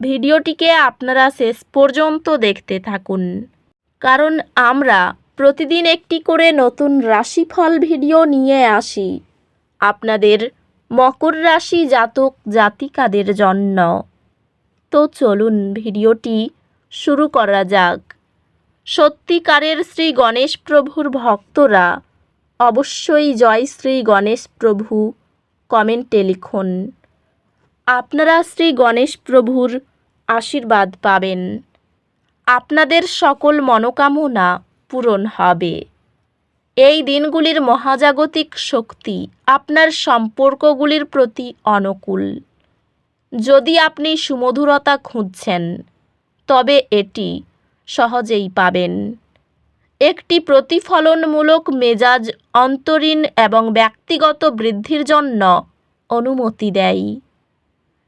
ভিডিওটিকে আপনারা শেষ পর্যন্ত দেখতে থাকুন। কারণ আমরা প্রতিদিন একটি করে নতুন রাশিফল ভিডিও নিয়ে আসি। আপনাদের মকর রাশি জাতক জাতিকাদের জন্য। তো চলুন ভিডিওটি শুরু করা যাক। সত্যিকারের শ্রী গণেশ প্রভুর ভক্তরা অবশ্যই জয় শ্রী গণেশ প্রভু কমেন্টে লিখুন। আপনারা শ্রী গণেশ প্রভুর আশীর্বাদ পাবেন। আপনাদের সকল মনোকামনা পূরণ হবে। এই দিনগুলির মহাজাগতিক শক্তি আপনার সম্পর্কগুলির প্রতি অনুকূল। যদি আপনি সুমধুরতা খুঁজছেন, তবে এটি সহজেই পাবেন। একটি প্রতিফলনমূলক মেজাজ অন্তরীণ এবং ব্যক্তিগত বৃদ্ধির জন্য অনুমতি দেয়।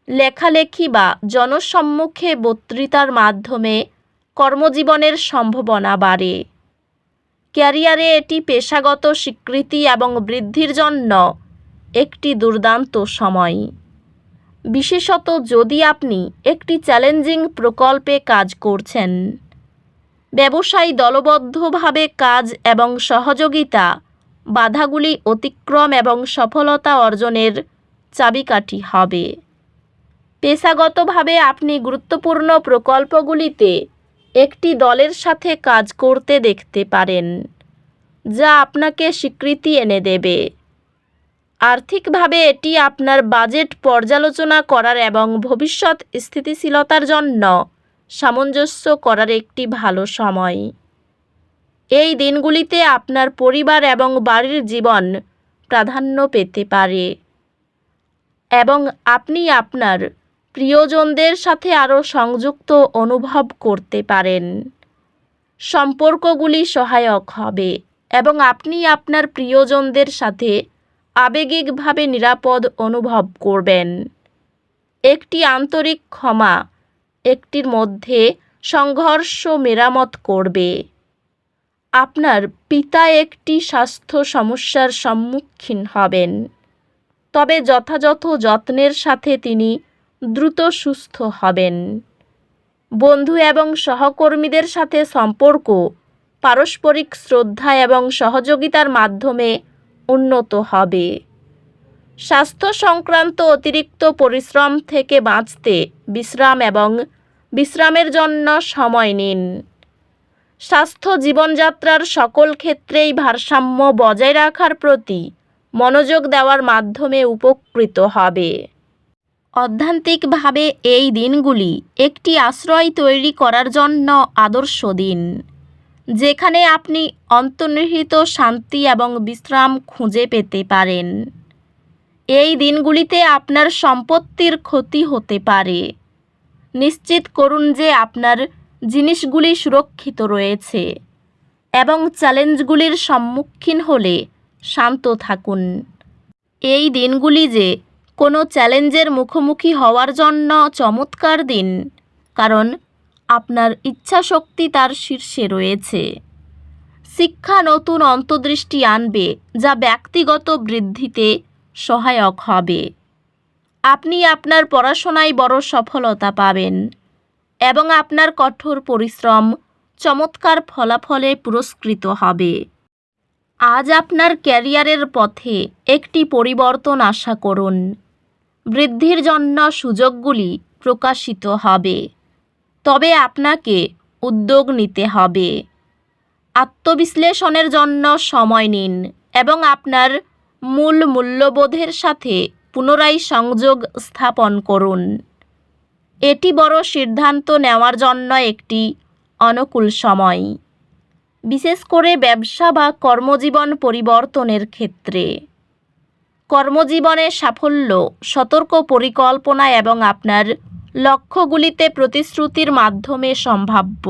লেখালেখি বা জনসম্মুখে বক্তৃতার মাধ্যমে কর্মজীবনের সম্ভাবনা বাড়ে। ক্যারিয়ারে এটি পেশাগত স্বীকৃতি এবং বৃদ্ধির জন্য একটি দুর্দান্ত সময়। বিশেষত যদি আপনি একটি চ্যালেঞ্জিং প্রকল্পে কাজ করছেন, ব্যবসায়ী দলবদ্ধভাবে কাজ এবং সহযোগিতা, বাধাগুলি অতিক্রম এবং সফলতা অর্জনের চাবিকাঠি হবে। পেশাগতভাবে আপনি গুরুত্বপূর্ণ প্রকল্পগুলিতে একটি দলের সাথে কাজ করতে দেখতে পারেন, যা আপনাকে স্বীকৃতি এনে দেবে। আর্থিকভাবে এটি আপনার বাজেট পর্যালোচনা করার এবং ভবিষ্যৎ স্থিতিশীলতার জন্য সামঞ্জস্য করার একটি ভালো সময়। এই দিনগুলিতে আপনার পরিবার এবং বাড়ির জীবন প্রাধান্য পেতে পারে এবং আপনি আপনার প্রিয়জনদের সাথে আরও সংযুক্ত অনুভব করতে পারেন। সম্পর্কগুলি সহায়ক হবে এবং আপনি আপনার প্রিয়জনদের সাথে আবেগিকভাবে নিরাপদ অনুভব করবেন। একটি আন্তরিক ক্ষমা একটির মধ্যে সংঘর্ষ মেরামত করবে। আপনার পিতা একটি স্বাস্থ্য সমস্যার সম্মুখীন হবেন, তবে যথাযথ যত্নের সাথে তিনি দ্রুত সুস্থ হবেন। বন্ধু এবং সহকর্মীদের সাথে সম্পর্ক, পারস্পরিক শ্রদ্ধা এবং সহযোগিতার মাধ্যমে উন্নত হবে। স্বাস্থ্য সংক্রান্ত অতিরিক্ত পরিশ্রম থেকে বাঁচতে বিশ্রাম এবং বিশ্রামের জন্য সময় নিন। স্বাস্থ্য জীবনযাত্রার সকল ক্ষেত্রেই ভারসাম্য বজায় রাখার প্রতি মনোযোগ দেওয়ার মাধ্যমে উপকৃত হবে। অধ্যান্তিকভাবে এই দিনগুলি একটি আশ্রয় তৈরি করার জন্য আদর্শ দিন, যেখানে আপনি অন্তর্নিহিত শান্তি এবং বিশ্রাম খুঁজে পেতে পারেন। এই দিনগুলিতে আপনার সম্পত্তির ক্ষতি হতে পারে। নিশ্চিত করুন যে আপনার জিনিসগুলি সুরক্ষিত রয়েছে এবং চ্যালেঞ্জগুলির সম্মুখীন হলে শান্ত থাকুন। এই দিনগুলি যে কোনো চ্যালেঞ্জের মুখোমুখি হওয়ার জন্য চমৎকার দিন, কারণ আপনার ইচ্ছাশক্তি তার শীর্ষে রয়েছে। শিক্ষা নতুন অন্তর্দৃষ্টি আনবে, যা ব্যক্তিগত বৃদ্ধিতে সহায়ক হবে। আপনি আপনার পড়াশোনায় বড় সফলতা পাবেন এবং আপনার কঠোর পরিশ্রম চমৎকার ফলাফলে পুরস্কৃত হবে। আজ আপনার ক্যারিয়ারের পথে একটি পরিবর্তন আশা করুন। বৃদ্ধির জন্য সুযোগগুলি প্রকাশিত হবে। তবে আপনাকে উদ্যোগ নিতে হবে। আত্মবিশ্লেষণের জন্য সময় নিন এবং আপনার মূল মূল্যবোধের সাথে পুনরায় সংযোগ স্থাপন করুন। এটি বড় সিদ্ধান্ত নেওয়ার জন্য একটি অনুকূল সময়। বিশেষ করে ব্যবসা বা কর্মজীবন পরিবর্তনের ক্ষেত্রে। কর্মজীবনে সাফল্য, সতর্ক পরিকল্পনা এবং আপনার লক্ষ্যগুলিতে প্রতিশ্রুতির মাধ্যমে সম্ভাব্য।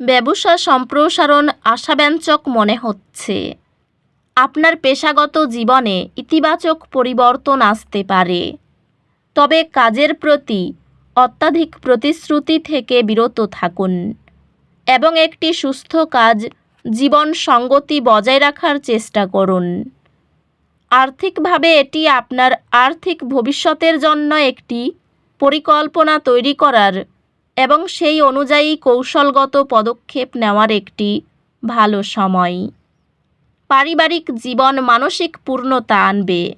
ব্যবসা সম্প্রসারণ আশাব্যঞ্জক মনে হচ্ছে। আপনার পেশাগত জীবনে ইতিবাচক পরিবর্তন আসতে পারে। তবে কাজের প্রতি অত্যাধিক প্রতিশ্রুতি থেকে বিরত থাকুন এবং একটি সুস্থ কাজ জীবন সঙ্গতি বজায় রাখার চেষ্টা করুন। আর্থিকভাবে এটি আপনার আর্থিক ভবিষ্যতের জন্য একটি পরিকল্পনা তৈরি করার এবং সেই অনুযায়ী কৌশলগত পদক্ষেপ নেওয়ার একটি ভালো সময়। পারিবারিক জীবন মানসিক পূর্ণতা আনবে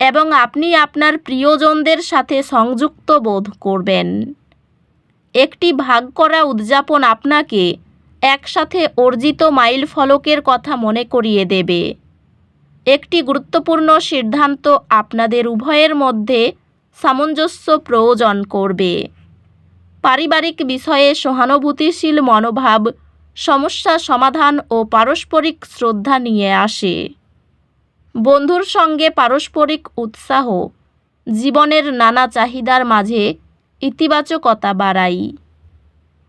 এবং আপনি আপনার প্রিয়জনদের সাথে সংযুক্ত বোধ করবেন। একটি ভাগ করা উদযাপন আপনাকে একসাথে অর্জিত মাইল ফলকের কথা মনে করিয়ে দেবে। একটি গুরুত্বপূর্ণ সিদ্ধান্ত আপনাদের উভয়ের মধ্যে সামঞ্জস্য প্রয়োজন করবে। পারিবারিক বিষয়ে সহানুভূতিশীল মনোভাব, সমস্যা সমাধান ও পারস্পরিক শ্রদ্ধা নিয়ে আসে। বন্ধুর সঙ্গে পারস্পরিক উৎসাহ, জীবনের নানা চাহিদার মাঝে ইতিবাচকতা বাড়াই।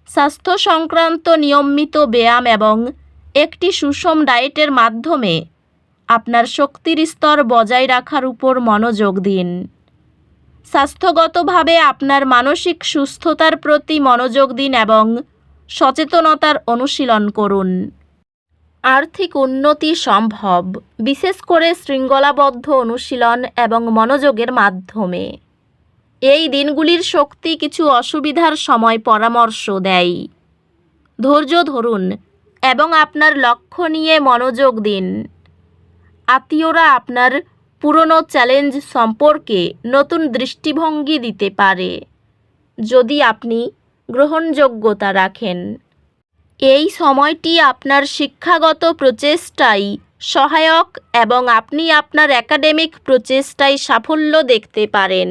স্বাস্থ্য সংক্রান্ত নিয়মিত ব্যায়াম এবং একটি সুষম ডায়েটের মাধ্যমে আপনার শক্তির স্তর বজায় রাখার উপর মনোযোগ দিন। স্বাস্থ্যগতভাবে আপনার মানসিক সুস্থতার প্রতি মনোযোগ দিন এবং সচেতনতার অনুশীলন করুন। আর্থিক উন্নতি সম্ভব, বিশেষ করে শৃঙ্খলাবদ্ধ অনুশীলন এবং মনোযোগের মাধ্যমে। এই দিনগুলির শক্তি কিছু অসুবিধার সময় পরামর্শ দেয়। ধৈর্য ধরুন এবং আপনার লক্ষ্য নিয়ে মনোযোগ দিন। আত্মীয়রা আপনার পুরনো চ্যালেঞ্জ সম্পর্কে নতুন দৃষ্টিভঙ্গি দিতে পারে, যদি আপনি গ্রহণযোগ্যতা রাখেন। এই সময়টি আপনার শিক্ষাগত প্রচেষ্টায় সহায়ক এবং আপনি আপনার একাডেমিক প্রচেষ্টায় সাফল্য দেখতে পারেন।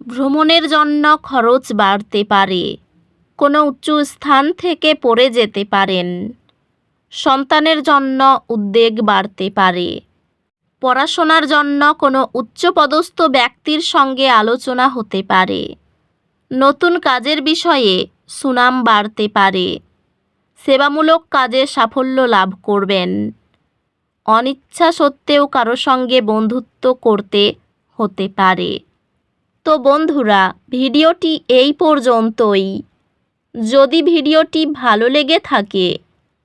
ভ্রমণের জন্য খরচ বাড়তে পারে, কোনো উচ্চ স্থান থেকে পড়ে যেতে পারেন। সন্তানের জন্য উদ্বেগ বাড়তে পারে। পড়াশোনার জন্য কোনো উচ্চপদস্থ ব্যক্তির সঙ্গে আলোচনা হতে পারে। নতুন কাজের বিষয়ে সুনাম বাড়তে পারে। সেবামূলক কাজে সাফল্য লাভ করবেন। অনিচ্ছা সত্ত্বেও কারও সঙ্গে বন্ধুত্ব করতে হতে পারে। তো বন্ধুরা, ভিডিওটি এই পর্যন্তই। যদি ভিডিওটি ভালো লেগে থাকে